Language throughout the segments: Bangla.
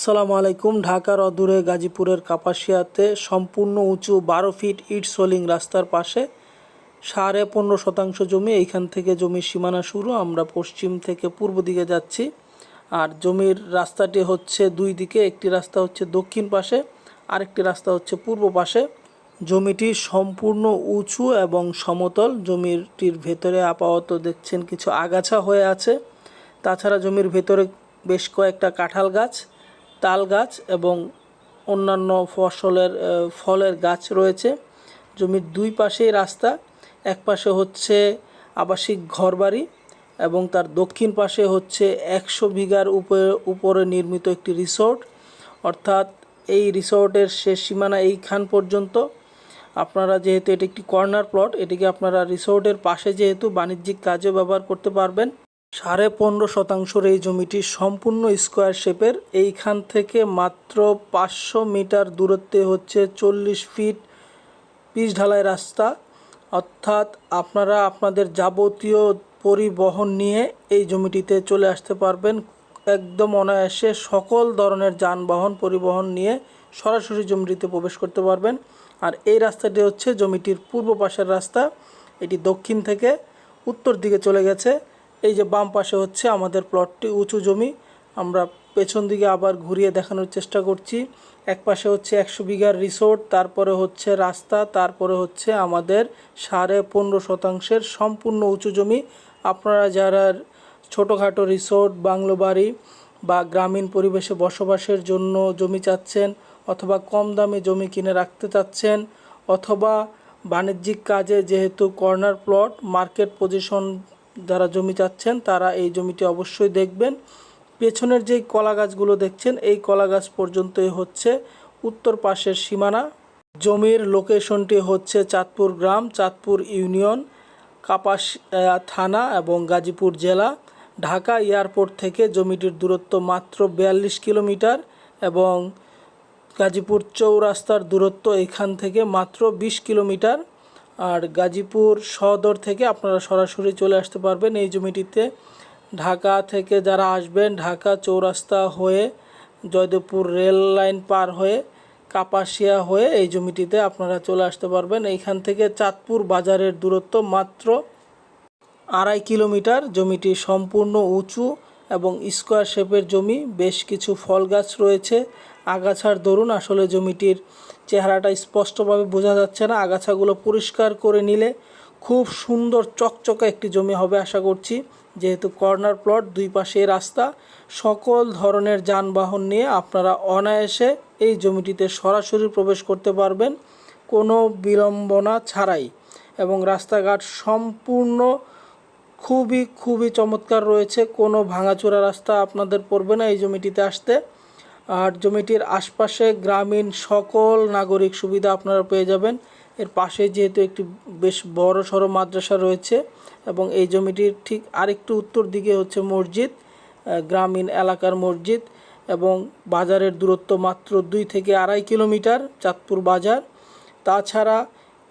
আসসালামু আলাইকুম। ঢাকার অদূরে গাজীপুরের কাপাসিয়াতে সম্পূর্ণ উঁচু বারো ফিট ইট সোলিং রাস্তার পাশে সাড়ে পনেরো শতাংশ জমি। এইখান থেকে জমির সীমানা শুরু। আমরা পশ্চিম থেকে পূর্ব দিকে যাচ্ছি। আর জমির রাস্তাটি হচ্ছে দুই দিকে। একটি রাস্তা হচ্ছে দক্ষিণ পাশে, আরেকটি রাস্তা হচ্ছে পূর্ব পাশে। জমিটি সম্পূর্ণ উঁচু এবং সমতল। জমিটির ভেতরে আপাতত দেখছেন কিছু আগাছা হয়ে আছে। তাছাড়া জমির ভেতরে বেশ কয়েকটা কাঁঠাল গাছ। তাল গাছ এবং অন্যান্য ফসলের ফলের গাছ রয়েছে। জমির দুই পাশেই রাস্তা, এক পাশে হচ্ছে আবাসিক ঘরবাড়ি এবং তার দক্ষিণ পাশে হচ্ছে একশো বিঘার উপরে উপরে নির্মিত একটি রিসোর্ট। অর্থাৎ এই রিসোর্টের শেষ সীমানা এইখান পর্যন্ত। আপনারা যেহেতু এটি একটি কর্নার প্লট, এটিকে আপনারা রিসোর্টের পাশে যেহেতু বাণিজ্যিক কাজে ব্যবহার করতে পারবেন। সাড়ে পনেরো শতাংশের এই জমিটি সম্পূর্ণ স্কোয়ার শেপের। এইখান থেকে মাত্র পাঁচশো মিটার দূরত্বে হচ্ছে চল্লিশ ফিট পিচ ঢালাই রাস্তা। অর্থাৎ আপনারা আপনাদের যাবতীয় পরিবহন নিয়ে এই জমিটিতে চলে আসতে পারবেন। একদম অনায়াসে সকল ধরনের যানবাহন পরিবহন নিয়ে সরাসরি জমিটিতে প্রবেশ করতে পারবেন। আর এই রাস্তাটি হচ্ছে জমিটির পূর্ব পাশের রাস্তা। এটি দক্ষিণ থেকে উত্তর দিকে চলে গেছে। এই যে বাম পাশে হচ্ছে আমাদের প্লটটি উঁচু জমি। আমরা পেছন দিকে আবার ঘুরিয়ে দেখানোর চেষ্টা করছি। এক পাশে হচ্ছে একশো বিঘার রিসোর্ট তারপরে হচ্ছে রাস্তা, তারপরে হচ্ছে আমাদের সাড়ে পনেরো শতাংশের সম্পূর্ণ উঁচু জমি। আপনারা যারা ছোটোখাটো রিসোর্ট বাংলো বাড়ি বা গ্রামীণ পরিবেশে বসবাসের জন্য জমি চাচ্ছেন অথবা কম দামে জমি কিনে রাখতে চাচ্ছেন অথবা বাণিজ্যিক কাজে যেহেতু কর্নার প্লট মার্কেট পজিশন যারা জমি চাচ্ছেন, তারা এই জমিটি অবশ্যই দেখবেন। পেছনের যেই কলা গাছগুলো দেখছেন, এই কলা গাছ পর্যন্তই হচ্ছে উত্তর পাশের সীমানা। জমির লোকেশনটি হচ্ছে চাঁদপুর গ্রাম, চাঁদপুর ইউনিয়ন, কাপাস থানা এবং গাজীপুর জেলা। ঢাকা এয়ারপোর্ট থেকে জমিটির দূরত্ব মাত্র বিয়াল্লিশ কিলোমিটার এবং গাজীপুর চৌরাস্তার দূরত্ব এখান থেকে মাত্র বিশ কিলোমিটার। আর গাজীপুর সদর থেকে আপনারা সরাসরি চলে আসতে পারবেন এই জমিটিতে। ঢাকা থেকে যারা আসবেন, ঢাকা চৌরাস্তা হয়ে জয়দেবপুর রেল লাইন পার হয়ে কাপাসিয়া হয়ে এই জমিটিতে আপনারা চলে আসতে পারবেন। এইখান থেকে চাঁদপুর বাজারের দূরত্ব মাত্র আড়াই কিলোমিটার। জমিটি সম্পূর্ণ উঁচু এবং স্কোয়ার শেপের জমি। বেশ কিছু ফল গাছ রয়েছে। আগাছার দরুন আসলে জমিটির চেহারাটা স্পষ্টভাবে বোঝা যাচ্ছে না। আগাছাগুলো পরিষ্কার করে নিলে খুব সুন্দর চকচকে একটি জমি হবে আশা করছি। যেহেতু কর্নার প্লট, দুই পাশে রাস্তা, সকল ধরনের যানবাহন নিয়ে আপনারা অনায়াসে এই জমিটিতে সরাসরি প্রবেশ করতে পারবেন। কোনো বিড়ম্বনা ছাড়াই। এবং রাস্তাঘাট সম্পূর্ণ খুবই খুবই চমৎকার রয়েছে। কোনো ভাঙাচোরা রাস্তা আপনাদের পড়বে না এই জমিটিতে আসতে। আর জমিটির আশপাশে গ্রামীণ সকল নাগরিক সুবিধা আপনারা পেয়ে যাবেন। এর পাশে যেহেতু একটি বেশ বড় সড়ো মাদ্রাসা রয়েছে এবং এই জমিটির ঠিক আরেকটু উত্তর দিকে হচ্ছে মসজিদ গ্রামীণ এলাকার মসজিদ এবং বাজারের দূরত্ব মাত্র দুই থেকে আড়াই কিলোমিটার চাঁদপুর বাজার। তাছাড়া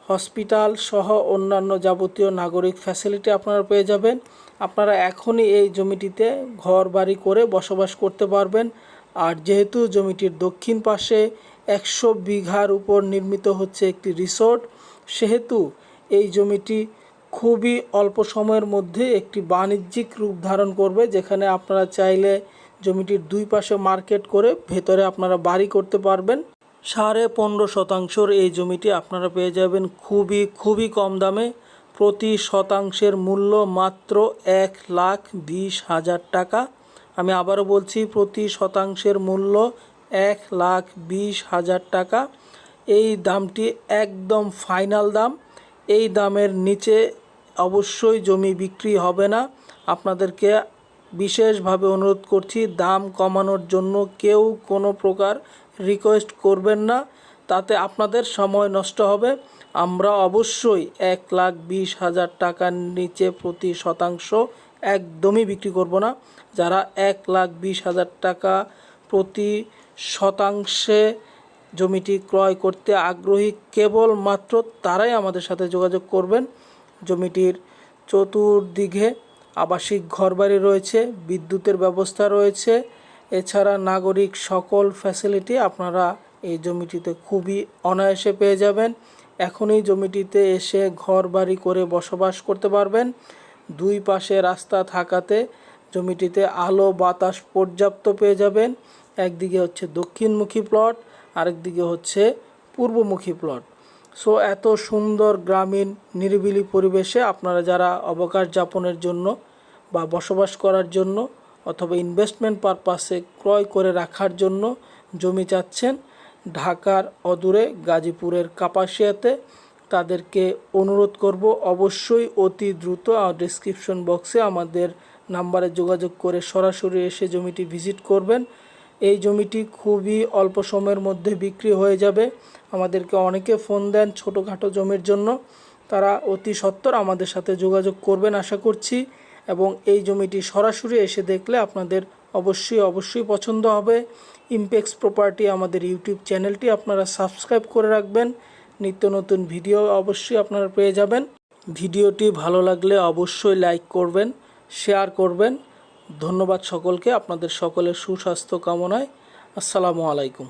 হসপিটাল সহ অন্যান্য যাবতীয় নাগরিক ফ্যাসিলিটি আপনারা পেয়ে যাবেন। আপনারা এখনই এই জমিটিতে ঘর বাড়ি করে বসবাস করতে পারবেন। আর যেহেতু জমিটির দক্ষিণ পাশে একশো বিঘার উপর নির্মিত হচ্ছে একটি রিসোর্ট, সেহেতু এই জমিটি খুবই অল্প সময়ের মধ্যে একটি বাণিজ্যিক রূপ ধারণ করবে, যেখানে আপনারা চাইলে জমিটির দুই পাশে মার্কেট করে ভেতরে আপনারা বাড়ি করতে পারবেন। সাড়ে পনেরো শতাংশর এই জমিটি আপনারা পেয়ে যাবেন খুবই খুবই কম দামে। প্রতি শতাংশের মূল্য মাত্র এক লাখ বিশ হাজার টাকা। আমি আবারও বলছি, প্রতি শতাংশের মূল্য এক লাখ বিশ হাজার টাকা। এই দামটি একদম ফাইনাল দাম। এই দামের নিচে অবশ্যই জমি বিক্রি হবে না। আপনাদেরকে বিশেষভাবে অনুরোধ করছি, দাম কমানোর জন্য কেউ কোনো প্রকার রিকোয়েস্ট করবেন না। তাতে আপনাদের সময় নষ্ট হবে। আমরা অবশ্যই এক লাখ বিশ হাজার টাকার নিচে প্রতি শতাংশ একদমই বিক্রি করব না। যারা এক লাখ বিশ হাজার টাকা প্রতি শতাংশে জমিটি ক্রয় করতে আগ্রহী কেবলমাত্র তারাই আমাদের সাথে যোগাযোগ করবেন। জমিটির চতুর্দিকে আবাসিক ঘরবাড়ি রয়েছে, বিদ্যুতের ব্যবস্থা রয়েছে। এছাড়া নাগরিক সকল ফ্যাসিলিটি আপনারা এই জমিটিতে খুবই অনায়াসে পেয়ে যাবেন। এখনই জমিটিতে এসে ঘর বাড়ি করে বসবাস করতে পারবেন। দুই পাশে রাস্তা থাকাতে জমিটিতে আলো, বাতাস পর্যাপ্ত পেয়ে যাবেন। একদিকে হচ্ছে দক্ষিণমুখী প্লট, আরেকদিকে হচ্ছে পূর্বমুখী প্লট। সো, এত সুন্দর গ্রামীণ নিরিবিলি পরিবেশে আপনারা যারা অবকাশ যাপনের জন্য বা বসবাস করার জন্য অথবা ইনভেস্টমেন্ট পারপাসে ক্রয় করে রাখার জন্য জমি চাচ্ছেন, ঢাকার অদূরে গাজীপুরের কাপাসিয়াতে তাদেরকে অনুরোধ করব অবশ্যই অতি দ্রুত ডিসক্রিপশন বক্সে আমাদের নাম্বারে যোগাযোগ করে সরাসরি এসে জমিটি ভিজিট করবেন। এই জমিটি খুবই অল্প সময়ের মধ্যে বিক্রি হয়ে যাবে। আমাদেরকে অনেকে ফোন দেন ছোটোখাটো জমির জন্য। তারা অতি সত্বর আমাদের সাথে যোগাযোগ করবেন আশা করছি এবং এই জমিটি সরাসরি এসে দেখলে আপনাদের অবশ্যই অবশ্যই পছন্দ হবে। ইমপেক্স প্রপার্টি আমাদের ইউটিউব চ্যানেলটি আপনারা সাবস্ক্রাইব করে রাখবেন। নিত্য নতুন ভিডিও অবশ্যই আপনারা পেয়ে যাবেন। ভিডিওটি ভালো লাগলে অবশ্যই লাইক করবেন, শেয়ার করবেন। ধন্যবাদ সকলকে, আপনাদের সকলের সুস্বাস্থ্য কামনায়। আসসালামু আলাইকুম।